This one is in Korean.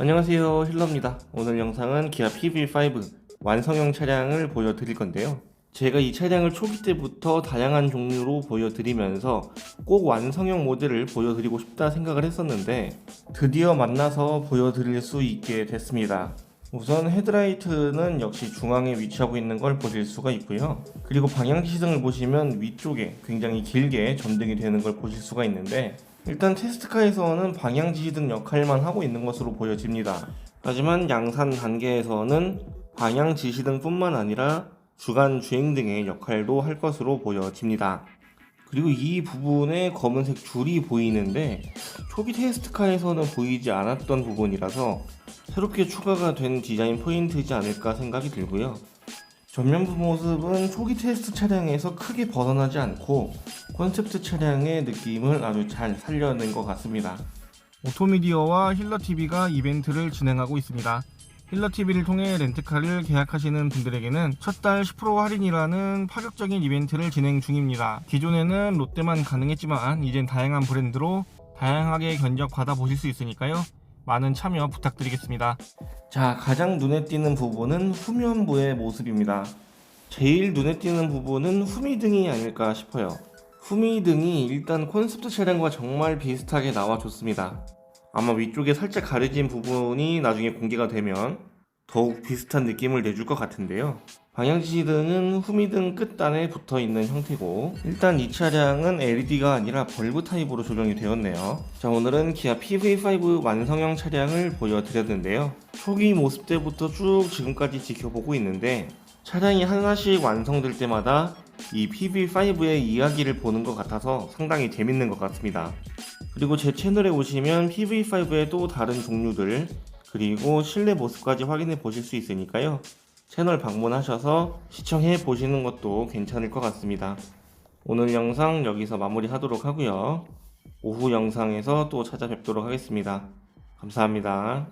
안녕하세요. 힐러입니다. 오늘 영상은 기아 PV5 완성형 차량을 보여드릴 건데요. 제가 이 차량을 초기 때부터 다양한 종류로 보여드리면서 꼭 완성형 모델을 보여드리고 싶다 생각을 했었는데 드디어 만나서 보여드릴 수 있게 됐습니다. 우선 헤드라이트는 역시 중앙에 위치하고 있는 걸 보실 수가 있고요. 그리고 방향지시등을 보시면 위쪽에 굉장히 길게 전등이 되는 걸 보실 수가 있는데 일단 테스트카에서는 방향 지시 등 역할만 하고 있는 것으로 보여집니다. 하지만 양산 단계에서는 방향 지시 등뿐만 아니라 주간 주행 등의 역할도 할 것으로 보여집니다. 그리고 이 부분에 검은색 줄이 보이는데 초기 테스트카에서는 보이지 않았던 부분이라서 새롭게 추가가 된 디자인 포인트이지 않을까 생각이 들고요. 전면부 모습은 초기 테스트 차량에서 크게 벗어나지 않고 콘셉트 차량의 느낌을 아주 잘 살려낸 것 같습니다. 오토미디어와 힐러TV가 이벤트를 진행하고 있습니다. 힐러TV를 통해 렌트카를 계약하시는 분들에게는 첫 달 10% 할인이라는 파격적인 이벤트를 진행 중입니다. 기존에는 롯데만 가능했지만 이젠 다양한 브랜드로 다양하게 견적 받아보실 수 있으니까요. 많은 참여 부탁드리겠습니다. 자, 가장 눈에 띄는 부분은 후면부의 모습입니다. 제일 눈에 띄는 부분은 후미등이 아닐까 싶어요. 후미등이 일단 콘셉트 차량과 정말 비슷하게 나와줬습니다. 아마 위쪽에 살짝 가려진 부분이 나중에 공개가 되면 더욱 비슷한 느낌을 내줄 것 같은데요. 방향지시등은 후미등 끝단에 붙어 있는 형태고 일단 이 차량은 LED가 아니라 벌브 타입으로 조정이 되었네요. 자 오늘은 기아 PV5 완성형 차량을 보여드렸는데요. 초기 모습 때부터 쭉 지금까지 지켜보고 있는데 차량이 하나씩 완성될 때마다 이 PV5의 이야기를 보는 것 같아서 상당히 재밌는 것 같습니다. 그리고 제 채널에 오시면 PV5의 또 다른 종류들 그리고 실내 모습까지 확인해 보실 수 있으니까요. 채널 방문하셔서 시청해 보시는 것도 괜찮을 것 같습니다. 오늘 영상 여기서 마무리 하도록 하고요. 오후 영상에서 또 찾아뵙도록 하겠습니다. 감사합니다.